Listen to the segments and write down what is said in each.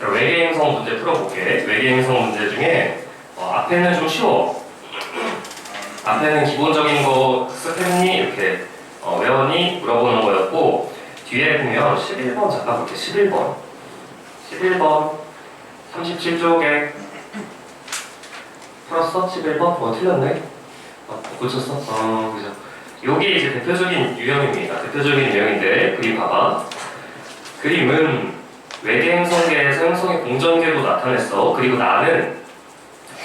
외계 행성 문제 풀어볼게. 외계 행성 문제 중에 어, 앞에는 좀 쉬워. 앞에는 기본적인 거 학습했니? 이렇게 어, 외웠니? 물어보는 거였고 뒤에 보면 11번 잠깐 볼게. 11번. 11번 37쪽에 풀었어? 11번? 뭐 틀렸네? 어, 고쳤어? 어, 그죠. 요게 이제 대표적인 유형입니다. 대표적인 유형인데 그림 봐봐. 그림은 외계 행성계에서 행성의 공전계로 나타냈어. 그리고 나는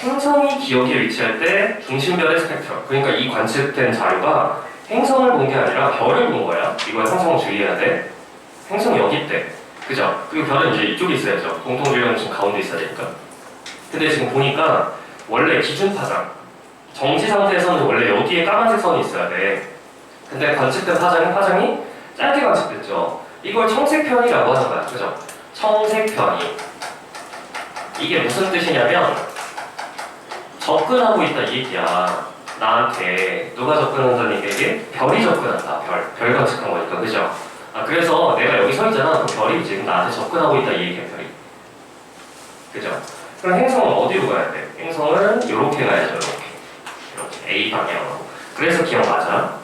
행성이 기억에 위치할 때 중심별의 스펙트럼. 그러니까 이 관측된 자료가 행성을 본 게 아니라 별을 본 거야. 이거 항상 주의해야 돼. 행성이 여기 있대. 그죠? 그리고 별은 이제 이쪽에 있어야죠. 공통주의는 지금 가운데 있어야 되니까. 근데 지금 보니까 원래 기준 파장. 정지 상태에서는 원래 여기에 까만색 선이 있어야 돼. 근데 관측된 파장은 파장이 짧게 관측됐죠. 이걸 청색 편이라고 하는 거야. 그죠? 청색편이. 이게 무슨 뜻이냐면 접근하고 있다 이 얘기야. 나한테 누가 접근한다는 얘기? 별이 접근한다. 별. 별 관측한 거니까. 그죠? 아, 그래서 내가 여기 서 있잖아. 그럼 별이 지금 나한테 접근하고 있다 이 얘기야. 별이. 그죠? 그럼 행성은 어디로 가야 돼? 행성은 이렇게 가야죠. 이렇게. 이렇게. A 방향으로. 그래서 기억 맞아.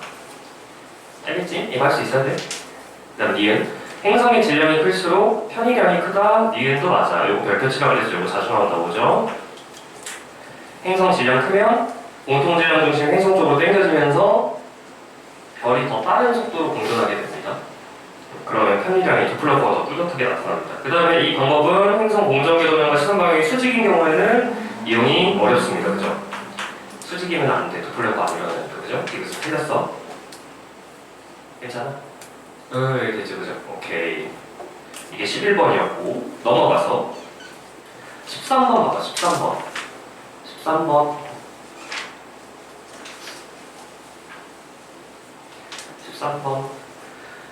알겠지? 이거 할 수 있어야 돼. 그 다음 니은. 행성의 질량이 클수록 편의량이 크다. 니은도 맞아. 요거 별표 치라고 그랬죠. 요거 자주 나온다고 그죠? 행성 질량 크면 공통 질량 중심 행성 쪽으로 당겨지면서 별이 더 빠른 속도로 공전하게 됩니다. 그러면 편의량이 도플러퍼가 더 뚜렷하게 나타납니다. 그 다음에 이 방법은 행성 공전계 도면과 시선 방향이 수직인 경우에는 이용이 어렵습니다. 그죠? 수직이면 안 돼. 도플러퍼 아니면 그죠? 이것은 틀렸어. 괜찮아? 어, 되지, 그죠? 오케이. 이게 11번이었고, 넘어가서 13번 봐봐, 13번. 13번. 13번.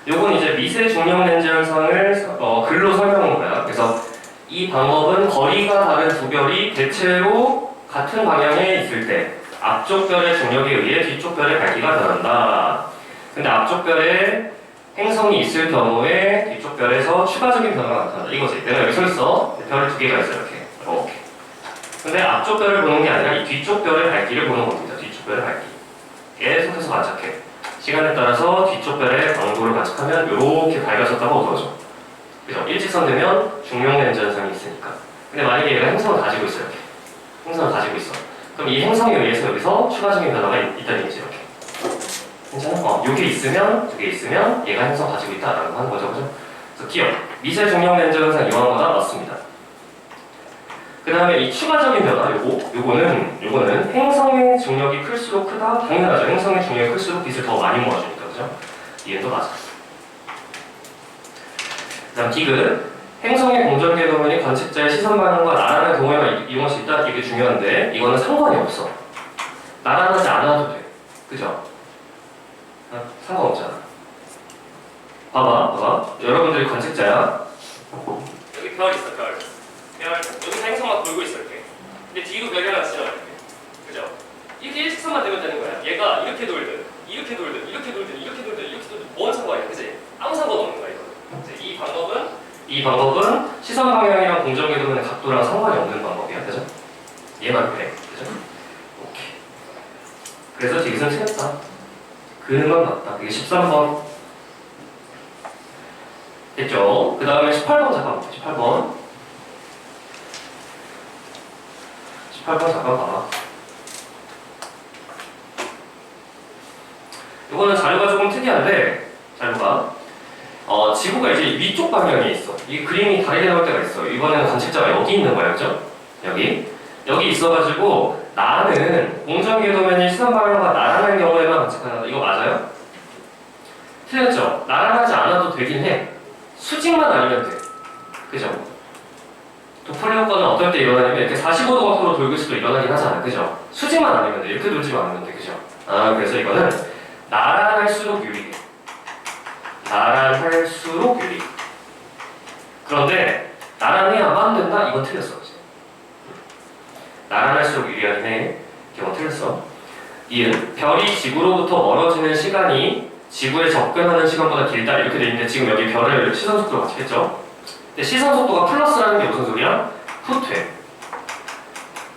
요건 이제 미세 중력 렌즈 현상을 어, 글로 설명한 거야. 그래서 이 방법은 거리가 다른 두 별이 대체로 같은 방향에 있을 때 앞쪽 별의 중력에 의해 뒤쪽 별의 밝기가 변한다. 근데 앞쪽 별에 행성이 있을 경우에 뒤쪽 별에서 추가적인 변화가 나타난다. 이거지. 내가 여기 서 있어. 별두 개가 있어. 이렇게. 이렇게. 근데 앞쪽 별을 보는 게 아니라 이 뒤쪽 별의 밝기를 보는 겁니다. 뒤쪽 별의 밝기. 계속해서 관측해. 시간에 따라서 뒤쪽 별의 광도를 관측하면 이렇게 밝아졌다고 얻어져. 그죠? 일직선 되면 렌즈 현상이 있으니까. 근데 만약에 얘가 행성을 가지고 있어. 이렇게. 행성을 가지고 있어. 그럼 이 행성에 의해서 여기서 추가적인 변화가 있- 있다는 얘기지. 괜찮아? 어, 요게 있으면, 두개 있으면 얘가 행성 가지고 있다라고 하는 거죠. 그죠? 그래서 기억. 미세 중력 렌즈 현상 이용한 거다 맞습니다. 그 다음에 이 추가적인 변화, 요거, 요거는, 요거는 행성의 중력이 클수록 크다? 당연하죠. 행성의 중력이 클수록 빛을 더 많이 모아주니까, 그죠? 이해도 맞아. 그 다음 디귿. 행성의 공전계 도면이 관측자의 시선 방향과 나란한 경우에만 이- 이용할 수 있다? 이게 중요한데, 이거는 상관이 없어. 나란하지 않아도 돼. 그죠? 어, 상관없잖아. 봐봐, 봐봐. 여러분들이 관측자야. 여기 별 있어, 별. 별, 여기서 행성 막 돌고 있어, 이렇게. 근데 뒤로 별이 하나 지나가, 이렇게. 그죠? 이렇게 일직선만 되면 되는 거야. 얘가 이렇게 돌든, 이렇게 돌든, 이렇게 돌든, 이렇게 돌든, 이렇게 돌든, 뭔 상관이야, 그지? 아무 상관없는 거야, 이거는. 이제 이 방법은, 이 방법은 시선 방향이랑 공정 궤 도면의 각도랑 상관이 없는 방법이야, 그죠? 얘만 그래, 그죠? 오케이. 그래서 디귿은 틀렸다. 그는 맞다. 이게 13번. 됐죠? 그 다음에 18번 잠깐 볼게요. 18번. 18번 잠깐 봐봐. 이거는 자료가 조금 특이한데, 잘 봐. 어, 지구가 이제 위쪽 방향에 있어. 이 그림이 다르게 나올 때가 있어. 이번에는 관측자가 여기 있는 거야, 그죠? 여기. 여기 있어가지고, 나는 공전궤도면이 시선 방향과 나란한 경우에만 관측한다. 이거 맞아요? 틀렸죠? 나란하지 않아도 되긴 해. 수직만 아니면 돼. 그죠? 도플레어건은 어떨 때 일어나냐면 이렇게 45도 각도로 돌고 때 일어나긴 하잖아. 그죠? 수직만 아니면 돼. 이렇게 돌지만 않으면 돼. 그죠? 아, 그래서 이거는 나란할수록 유리해. 나란할수록 유리. 그런데 나란해야만 된다? 이건 틀렸어. 그지? 나란할수록 유리하긴 해. 이건 틀렸어. 이은 별이 지구로부터 멀어지는 시간이 지구에 접근하는 시간보다 길다 이렇게 돼 있는데 지금 여기 별을 시선 속도로 했죠. 근데 시선 속도가 플러스라는 게 무슨 소리야? 후퇴.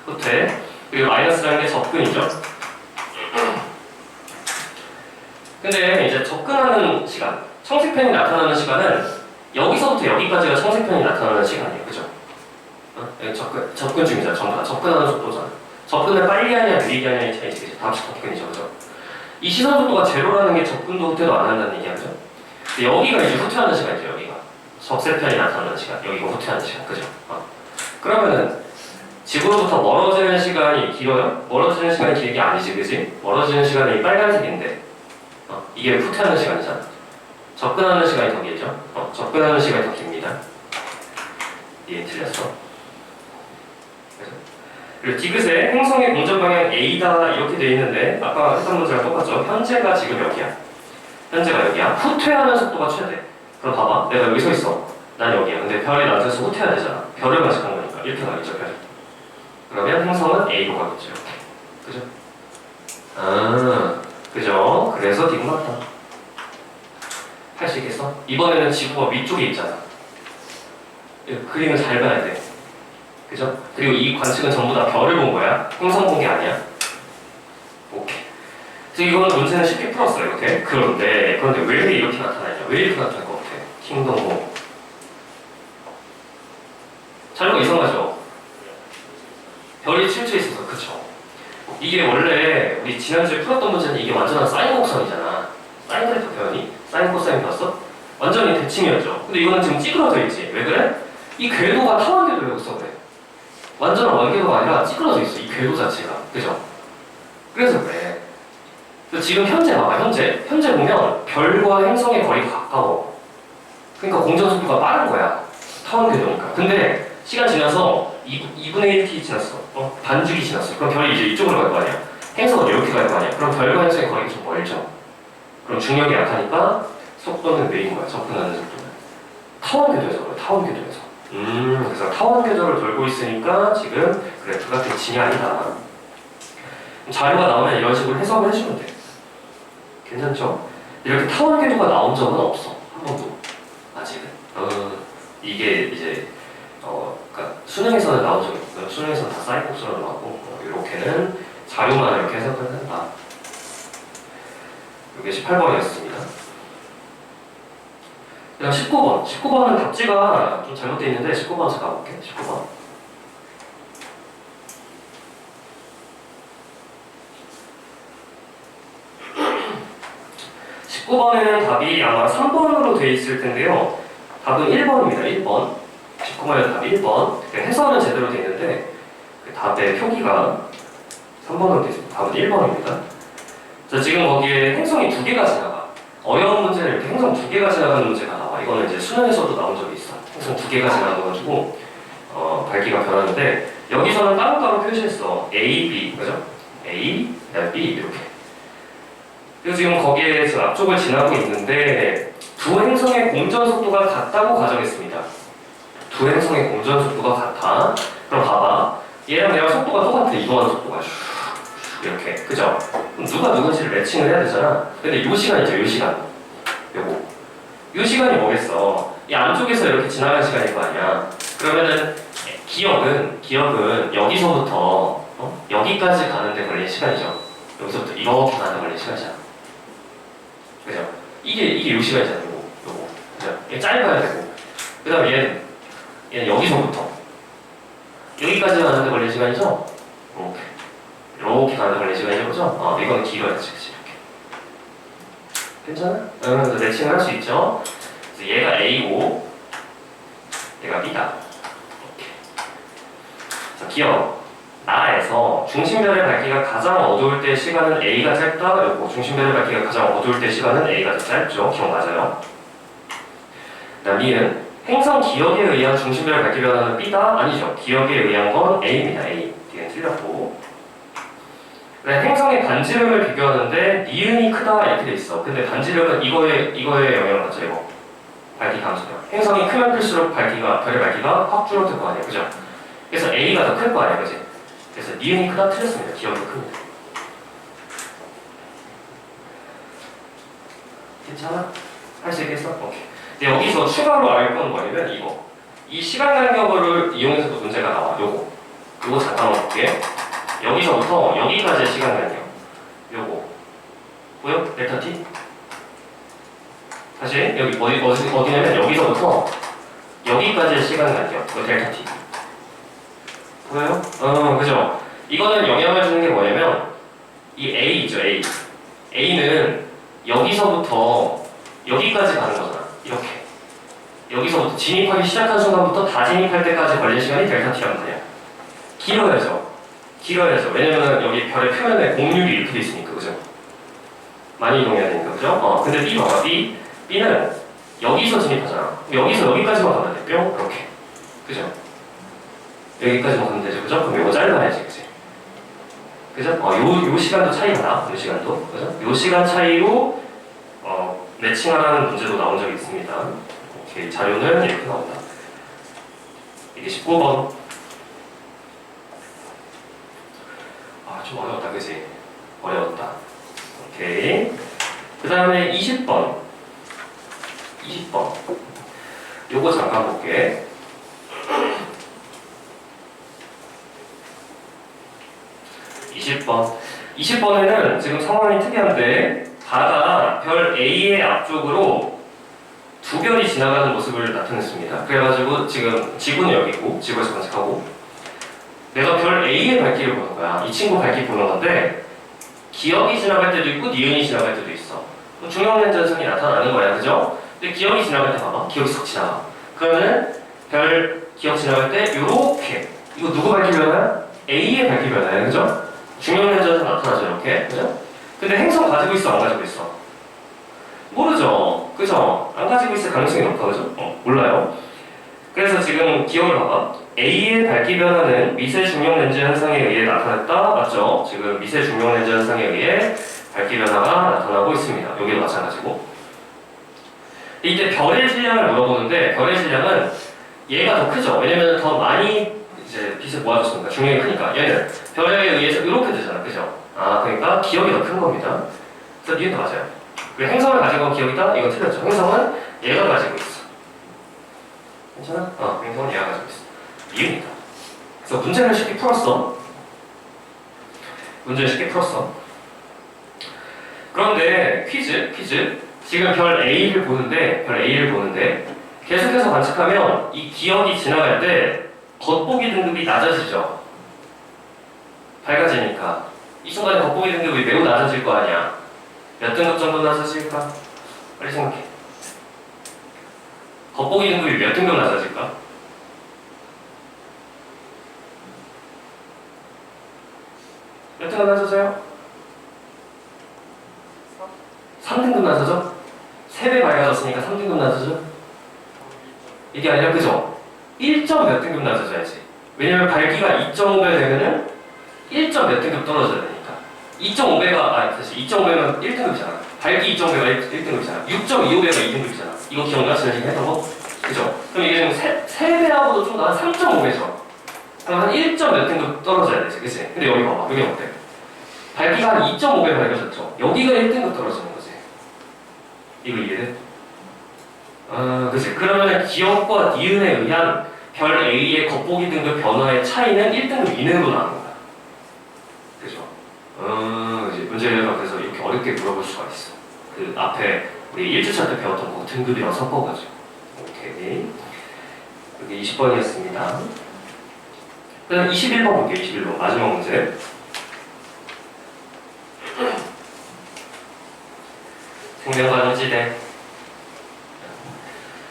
후퇴. 그리고 마이너스라는 게 접근이죠. 근데 이제 접근하는 시간, 청색편이 나타나는 시간은 여기서부터 여기까지가 청색편이 나타나는 시간이에요. 그죠? 어? 접근, 접근 중이잖아. 전부 다 접근하는 속도잖아. 접근을 빨리 하냐, 느리게 하냐의 차이지. 다 접근이죠. 그죠? 이 시선 속도가 제로라는 게 접근도 후퇴도 안 한다는 얘기야. 그죠? 근데 여기가 이제 후퇴하는 시간이죠. 여기가. 적세편이 나타나는 시간. 여기가 후퇴하는 시간. 그죠? 어. 그러면은 지구로부터 멀어지는 시간이 길어요? 멀어지는 시간이 긴게 아니지, 그지? 멀어지는 시간이 빨간색인데, 어, 이게 후퇴하는 시간이잖아. 접근하는 시간이 더 길죠? 어, 접근하는 시간이 더 깁니다. 얘 틀렸어. 그리고 디귿의 행성의 공전 방향 A다 이렇게 돼 있는데, 아까 했던 문제랑 똑같죠? 현재가 지금 여기야. 현재가 여기야. 후퇴하는 속도가 최대. 그럼 봐봐. 내가 여기 서 있어. 난 여기야. 근데 별이 나한테서 후퇴해야 되잖아. 별을 관측한 거니까. 이렇게 가겠죠, 별. 그러면 행성은 A로 가겠죠. 그죠? 아, 그죠? 그래서 디귿 맞다. 할 수 있겠어? 이번에는 지구가 위쪽에 있잖아. 이 그림을 잘 봐야 돼. 그죠? 그리고 이 관측은 전부 다 별을 본 거야. 행성 본 게 아니야. 오케이. 그래서 이거는 문제는 쉽게 풀었어, 이렇게. 그런데, 그런데 왜 이렇게 나타나냐? 왜 이렇게 나타날 것 같아? 킹덤호. 자료가 이상하죠? 별이 치우쳐 있어서, 그쵸? 이게 원래 우리 지난주에 풀었던 문제는 이게 완전한 사인 곡선이잖아. 사인 그래프 표현이? 사인 코사인 봤어? 완전히 대칭이었죠. 근데 이거는 지금 찌그러져 있지. 왜 그래? 이 궤도가 타원 궤도라고 써 그래. 완전한 원궤도가 아니라 찌그러져 있어. 이 궤도 자체가. 그죠? 그래서 그래. 그래서 지금 현재 봐봐. 현재. 현재 보면 별과 행성의 거리가 가까워. 그러니까 공전 속도가 빠른 거야. 타원 궤도니까. 근데 시간 지나서 2, 분의 1t 지났어. 어? 반죽이 지났어. 그럼 별이 이제 이쪽으로 갈 거 아니야. 행성은 이렇게 갈 거 아니야. 그럼 별과 행성의 거리가 좀 멀죠. 그럼 중력이 약하니까 속도는 왜인 거야? 접근하는 속도는. 타원 궤도에서 그래. 타원 궤도에서. 음, 그래서 타원 궤도를 돌고 있으니까 지금 그래프가 대칭이 아니다. 자료가 나오면 이런 식으로 해석을 해주면 돼. 괜찮죠? 이렇게 타원 궤도가 나온 적은 없어. 한 번도. 아직은. 어, 이게 이제 어, 그러니까 수능에서는 나온 적이 없고요. 수능에서는 다 사이복스로 나오고 어, 이렇게는 자료만 이렇게 해석을 한다. 이게 18번이었습니다. 그다음 19번. 19번은 답지가 좀 잘못되어 있는데 19번 제가 가볼게. 19번. 19번에는 답이 아마 3번으로 되어 있을 텐데요. 답은 1번입니다. 1번. 19번에 답 1번. 해설은 제대로 되어 있는데 그 답의 표기가 3번으로 되어 있습니다. 답은 1번입니다. 자, 지금 거기에 행성이 두 개가 지나가. 어려운 문제는 이렇게 행성 두 개가 지나가는 문제가 거는 이제 수능에서도 나온 적이 있어. 행성 두 개가 지나가가지고 어, 밝기가 변하는데 여기서는 따로따로 표시했어. A, B, 그죠? A, B 이렇게. 그래서 지금 거기에 지금 앞쪽을 지나고 있는데 두 행성의 공전 속도가 같다고 가정했습니다. 두 행성의 공전 속도가 같아. 그럼 봐봐. 얘랑 얘랑 속도가 똑같아. 이동하는 속도가 이렇게. 그죠? 누가 누군지를 매칭을 해야 되잖아. 근데 요 시간이죠, 요 시간. 요거. 요 시간이 뭐겠어? 이 안쪽에서 이렇게 지나가는 시간일 거 아니야. 그러면은 기억은 기억은 여기서부터 어? 여기까지 가는데 걸린 시간이죠. 여기서부터 이렇게 가는데 걸린 시간이잖아. 그죠? 이게 이게 요 시간이잖아. 요거 요거. 그죠? 이게 짧아야 되고. 그다음 얘는 얘는 여기서부터 여기까지 가는데 걸린 시간이죠. 이렇게 이렇게 가는데 걸린 시간이죠, 그죠? 어, 이건 길어야지, 그치? 이렇게. 괜찮아? 응, 그래서 매칭을 할 수 있죠. 그래서 얘가 A고 얘가 B다. 이렇게. 자, 기억. 나에서 중심별의 밝기가 가장 어두울 때 시간은 A가 짧다. 요거 중심별의 밝기가 가장 어두울 때 시간은 A가 더 짧죠. 기억 맞아요. 그다음 B는 행성 기억에 의한 중심별의 밝기 변화는 B다? 아니죠. 기억에 의한 건 A입니다. A. D는 틀렸고. 네, 행성의 반지름을 비교하는데 니은이 크다 이렇게 돼 있어. 근데 반지름은 이거에 이거에 영향을 받죠. 이거 밝기 감소요. 행성이 크면 클수록 밝기가 별의 밝기가 확 줄어들 거 아니에요, 그죠? 그래서 A가 더 클 거 아니에요, 그지? 그래서 니은이 크다 틀렸습니다. 기억이 큽니다. 괜찮아? 할 수 있겠어? 오케이. 근데 여기서 추가로 알 건 뭐냐면 이거 이 시간 간격을 이용해서도 문제가 나와. 요거. 요거 잠깐만 볼게. 여기서부터 여기까지의 시간 간격. 요거. 보여? 델타 t? 다시 여기 어디 어디 어디냐면 여기서부터 여기까지의 시간 간격. 이거 델타 t. 보여요? 어, 그죠? 이거는 영향을 주는 게 뭐냐면 이 A죠, A. A는 여기서부터 여기까지 가는 거잖아. 이렇게. 여기서부터 진입하기 시작한 순간부터 다 진입할 때까지 걸린 시간이 델타 t란 말이야. 길어야죠. 길어야죠. 왜냐면 여기 별의 표면에 공률이 이렇게 돼 있으니까, 그죠? 많이 이동해야 되니까, 그죠? 어, 근데 B 봐봐. B. B는 여기서 진입하잖아. 여기서 여기까지만 가면 돼. 뿅. 이렇게. 그죠? 여기까지만 가면 되죠. 그죠? 그럼 이거 짧아야지, 그지? 그죠? 어, 요, 요 시간도 차이가 나. 요 시간도. 그죠? 요 시간 차이로, 어, 매칭하라는 문제도 나온 적이 있습니다. 오케이. 자료는 이렇게 나온다. 이게 19번. 아, 좀 어려웠다, 그지? 어려웠다. 오케이. 그 다음에 20번. 20번. 요거 잠깐 볼게. 20번. 20번에는 지금 상황이 특이한데 바다 별 A의 앞쪽으로 두 별이 지나가는 모습을 나타냈습니다. 그래가지고 지금 지구는 여기고 지구에서 관측하고 내가 별 A의 밝기를 보는 거야. 이 친구 밝기 보는 건데 기억이 지나갈 때도 있고 니은이 지나갈 때도 있어. 그럼 중형 렌즈 현상이 나타나는 거야, 그죠? 근데 기억이 지나갈 때 봐봐, 기억이 쏙 지나가. 그러면은 별 기억 지나갈 때 요렇게 이거 누구 밝기 변화야? A의 밝기 변화야, 그죠? 중형 렌즈에서 나타나죠, 이렇게, 그죠? 근데 행성 가지고 있어, 안 가지고 있어? 모르죠, 그죠? 안 가지고 있을 가능성이 높다, 그죠? 어, 몰라요. 그래서 지금 기억을 봐봐. A의 밝기 변화는 미세 중력 렌즈 현상에 의해 나타났다, 맞죠? 지금 미세 중력 렌즈 현상에 의해 밝기 변화가 나타나고 있습니다. 여기도 마찬가지고. 이때 별의 질량을 물어보는데 별의 질량은 얘가 더 크죠. 왜냐면 더 많이 이제 빛을 모아줬으니까 중력이 크니까 얘는 별에 의해서 이렇게 되잖아, 그죠? 아 그러니까 기억이 더 큰 겁니다. 그래서 니은도 맞아요. 그 행성을 가지고 온 기억이다? 이건 틀렸죠. 행성은 얘가 가지고 있어. 괜찮아? 어, 행성은 얘가 가지고 있어. 이유입니다. 그래서 문제를 쉽게 풀었어. 문제를 쉽게 풀었어. 그런데 퀴즈, 퀴즈. 지금 별 A를 보는데, 별 A를 보는데, 계속해서 관측하면 이 기억이 지나갈 때 겉보기 등급이 낮아지죠. 밝아지니까. 이 순간에 겉보기 등급이 매우 낮아질 거 아니야. 몇 등급 정도 낮아질까? 빨리 생각해. 겉보기 등급이 몇 등급 낮아질까? 몇 등급 낮아져요? 3등급 낮아져? 3배 밝아졌으니까 3등급 낮아져? 이게 아니라 그죠? 1점 몇 등급 낮아져야지. 왜냐면 밝기가 2.5배 되면은 1점 몇 등급 떨어져야 되니까. 2.5배가, 아, 다시 2.5배면 1등급이잖아. 밝기 2.5배가 1 등급이잖아. 6.25배가 2등급이잖아. 이거 기억나? 지난 시간에 했던 거? 그죠? 그럼 이게 지금 3, 배하고도 좀 나 3.5배죠. 그럼 한 1점 몇 등급 떨어져야 되지, 그치? 근데 여기 봐봐. 여기 어때? 밝기가 한 2.5배 밝아졌죠? 여기가 1등급 떨어지는 거지. 이거 이해돼? 아, 그치. 그러면 기억과 니은에 의한 별 A의 겉보기 등급 변화의 차이는 1등급 이내로 나는 거야. 그죠? 어, 이제 문제가 그래서 이렇게 어렵게 물어볼 수가 있어. 그 앞에 우리 1주차 때 배웠던 거 등급이랑 섞어가지고. 오케이. 여기 20번이었습니다. 그다음 21번 볼게요. 21번 마지막 문제. 생명가정지대.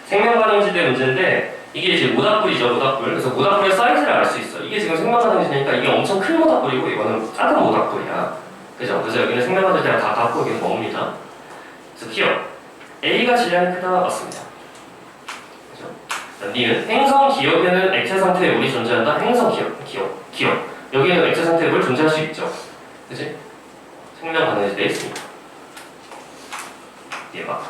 생명가정지대 문제인데 이게 이제 모닥불이죠, 모닥불. 그래서 모닥불의 사이즈를 알 수 있어. 이게 지금 생명가정지대니까 이게 엄청 큰 모닥불이고 이거는 작은 모닥불이야. 그죠? 그래서 여기는 생명가정지대가 다 갖고 여기는 뭡니다. 그래서 기억. A가 질량이 크다 맞습니다. 그죠? 자, B는 행성 기억에는 액체 상태의 물이 존재한다. 행성 기억, 기억, 기억. 여기에는 액체 상태의 물 존재할 수 있죠. 그지? 생명 가능지대에 있습니다. 얘가.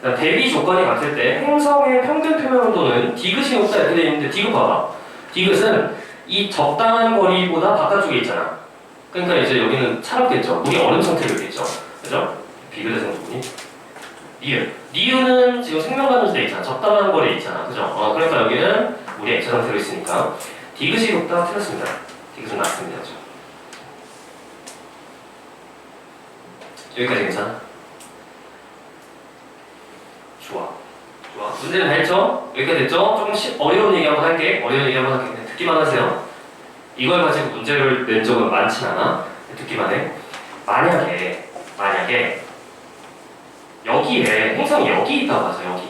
그다음 대비 조건이 같을 때 행성의 평균 표면 온도는 디귿이 높다 이렇게 되어 있는데 디귿 봐봐. 디귿은 이 적당한 거리보다 바깥쪽에 있잖아. 그러니까 이제 여기는 차갑겠죠. 물이 얼음 상태로 있겠죠. 그죠? 비교대상 부분이. 니은. 니은은 지금 생명가능지대에 있잖아. 적당한 거리에 있잖아. 그죠? 어, 그러니까 여기는 물이 액체 상태로 있으니까 디귿이 높다 틀렸습니다. 디귿은 낮습니다. 그죠? 여기까지 괜찮아? 좋아. 좋아. 문제는 다 했죠? 여기까지 됐죠? 조금 시, 어려운 얘기 한번 할게. 어려운 얘기 한번 할게. 그냥 듣기만 하세요. 이걸 가지고 문제를 낸 적은 많진 않아. 듣기만 해. 만약에, 만약에, 여기에, 행성이 여기 있다고 하죠, 여기.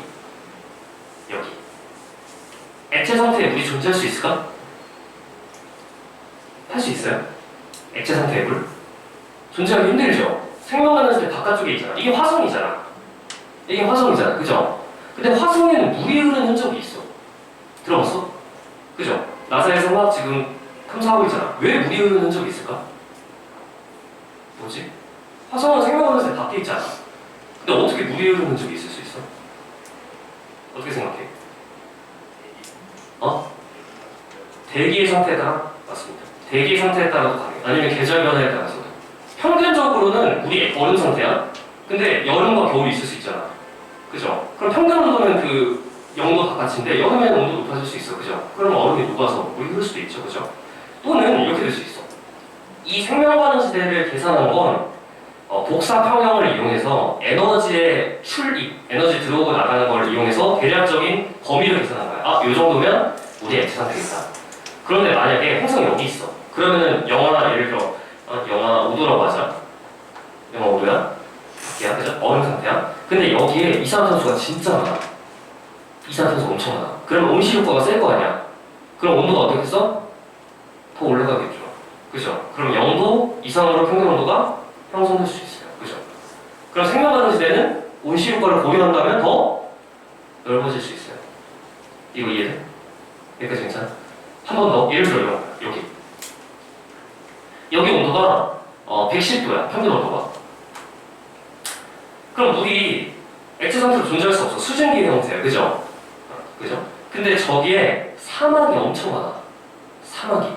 여기. 액체 상태에 물이 존재할 수 있을까? 할 수 있어요? 액체 상태의 물? 존재하기 힘들죠? 생명하는 데 바깥쪽에 있잖아. 이게 화성이잖아. 이게 화성이잖아. 그죠? 근데 화성에는 물이 흐르는 흔적이 있어. 들어봤어? 그죠? 나사에서 막 지금 탐사하고 있잖아. 왜 물이 흐르는 흔적이 있을까? 뭐지? 화성은 생명하는 데 밖에 있잖아. 근데 어떻게 물이 흐르는 흔적이 있을 수 있어? 어떻게 생각해? 어? 대기의 상태에 따라 맞습니다. 대기 상태에 따라도 가능. 아니면 계절 변화에 따라서도. 평균적으로는 물이 얼음 상태야. 근데 여름과 겨울이 있을 수 있잖아. 그죠? 그럼 평균 온도는 그 영도 바깥인데 여름에는 온도 높아질 수 있어. 그죠? 그럼 얼음이 녹아서 물이 흐를 수도 있죠. 그죠? 또는 이렇게 될 수 있어. 이 생명과는 시대를 계산한 건 어, 복사 평형을 이용해서 에너지의 출입, 에너지 들어오고 나가는 걸 이용해서 대략적인 범위를 계산한 거야. 아, 이 정도면 물이 액체 상태겠다. 그런데 만약에 행성이 여기 있어. 그러면은 영하 예를 들어 어, 영하 5도라고 하자. 영하 5도야? 밖이야, 그죠? 얼음 상태야. 근데 여기에 이산화탄소가 진짜 많아. 이산화탄소 엄청 많아. 그러면 온실 효과가 셀 거 아니야. 그럼 온도가 어떻겠어? 더 올라가겠죠. 그죠? 그럼 0도 이상으로 평균 온도가 형성될 수 있어요. 그죠? 그럼 생명하는 시대는 온실 효과를 고려한다면 더 넓어질 수 있어요. 이거 이해돼? 여기까지 괜찮아? 한 번 더 예를 들어 이거 여기 온도가 어, 110도야. 평균 온도가. 그럼 물이 액체 상태로 존재할 수 없어. 수증기 형태야 그죠? 그죠? 근데 저기에 사막이 엄청 많아. 사막이.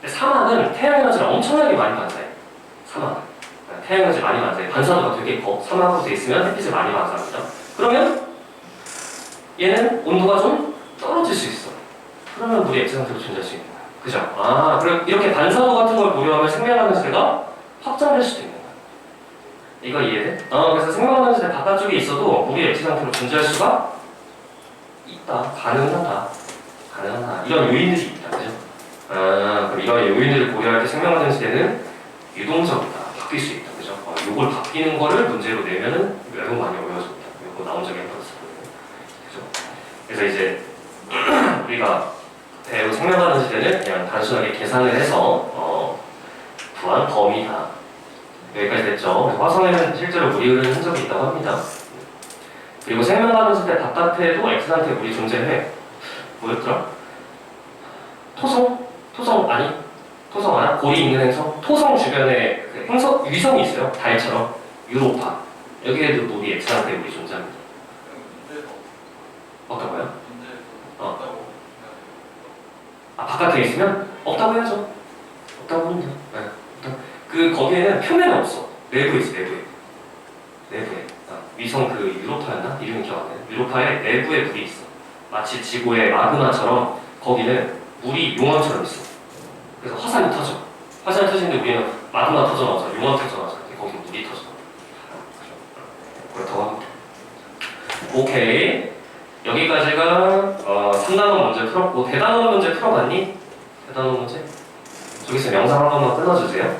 근데 사막은 태양 에너지를 엄청나게 많이 반사해 사막은 태양 에너지 많이 반사해 반사도가 되게 커 사막으로 돼 있으면 햇빛을 많이 반사합니다 그러면 얘는 온도가 좀 떨어질 수 있어. 그러면 물이 액체 상태로 존재할 수 있는 거야 그죠? 아, 그럼 이렇게 반사도 같은 걸 고려하면 생명하는 시대가 확장될 수도 있는 거야. 이거 이해돼? 어, 그래서 생명하는 시대 바깥쪽에 있어도 물이 액체 상태로 존재할 수가 있다. 가능하다. 가능하다. 이런 요인들이 있다. 그죠? 아, 그럼 이런 요인들을 고려할 때 생명하는 시대는 유동적이다. 바뀔 수 있다. 그죠? 어, 요걸 바뀌는 거를 문제로 내면은 매우 많이 어려워집니다. 요거 나온 적이 있었거든요. 그죠? 그래서 이제 우리가 배우 생명하는 시대는 그냥 단순하게 계산을 해서 어, 구한 범위다. 여기까지 됐죠. 화성에는 실제로 물이 흐르는 흔적이 있다고 합니다. 그리고 생명하는 시대 X 상태 물이 존재해. 뭐였더라? 토성? 토성 아니? 토성 알아? 골이 있는 행성? 토성 주변에 그 행성 위성이 있어요. 달처럼 유로파. 여기에도 물이 상태 물이 존재합니다. 어떤 거요? 어. 아 바깥에 있으면 없다고 해야죠. 없다고 하면 돼요. 네. 그 거기에는 표면에 없어. 내부에 있어 내부에. 내부에. 아, 위성 그 유로파였나? 이름이 기억 안 나요. 유로파의 내부에 물이 있어. 마치 지구의 마그마처럼 거기는 물이 용암처럼 있어. 그래서 화산이 터져. 화산이 터지는데 우리는 마그마 터져 나오잖아. 용암 터져 나오잖아. 근데 거기 물이 터져. 그렇다고 합니다. 오케이. 여기까지가 어, 3단원 문제 풀었고 대단원 문제 풀어봤니? 대단원 문제? 저기서 영상 한 번만 끊어주세요.